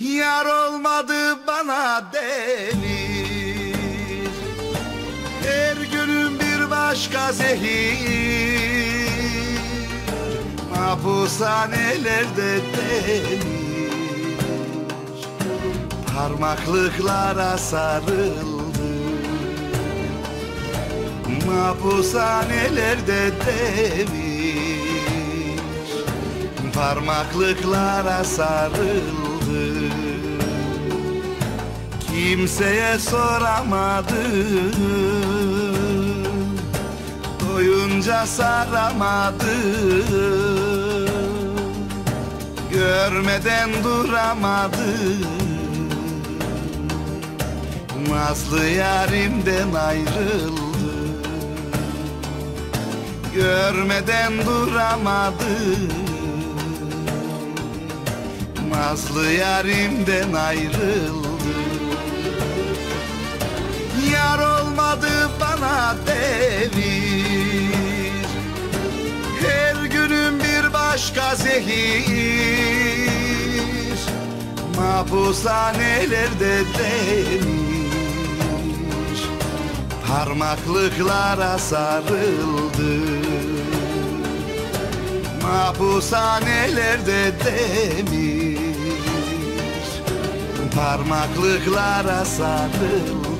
Yar olmadı bana denir Her günüm bir başka zehir. Mahpushanelerde denir Parmaklıklara sarıldım Mahpushanelerde demir Parmaklıklara sarıldı Kimseye soramadım. Doyunca saramadım. Görmeden duramadım. Nazlı yarimden ayrıldı Görmeden duramadım. Nazlı yarimden ayrıldı Yar olmadı bana devir. Her günüm bir başka zehir. Mahpushanelerde demir. Parmaklıklara sarıldı. Mahpushanelerde demir. Parmaklıklara sarıldı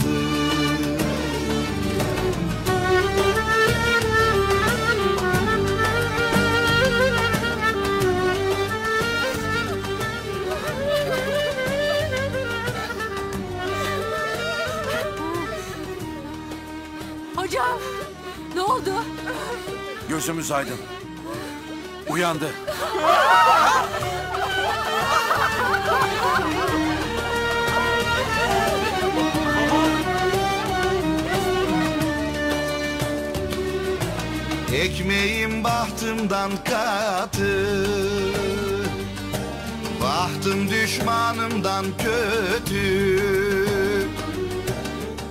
Hocam ne oldu? Gözümüz aydın. Uyandı. Ekmeğim bahtımdan katı Bahtım düşmanımdan kötü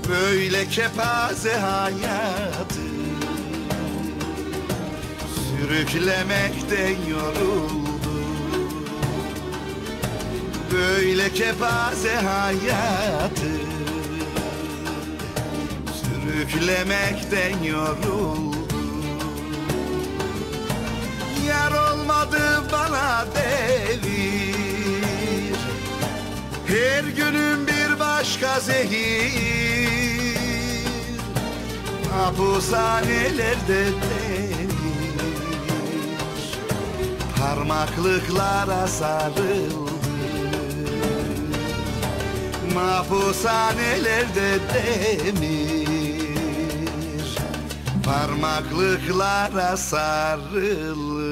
Böyle kepaze hayatı. Sürüklemekten yoruldu. Böyle kepaze hayatı. Sürüklemekten yoruldu. Yar olmadı bana devir başka zehir. Mahpushanelerde demir Parmaklıklara sarıldı. Mahpushanelerde demir Parmaklıklara sarıldı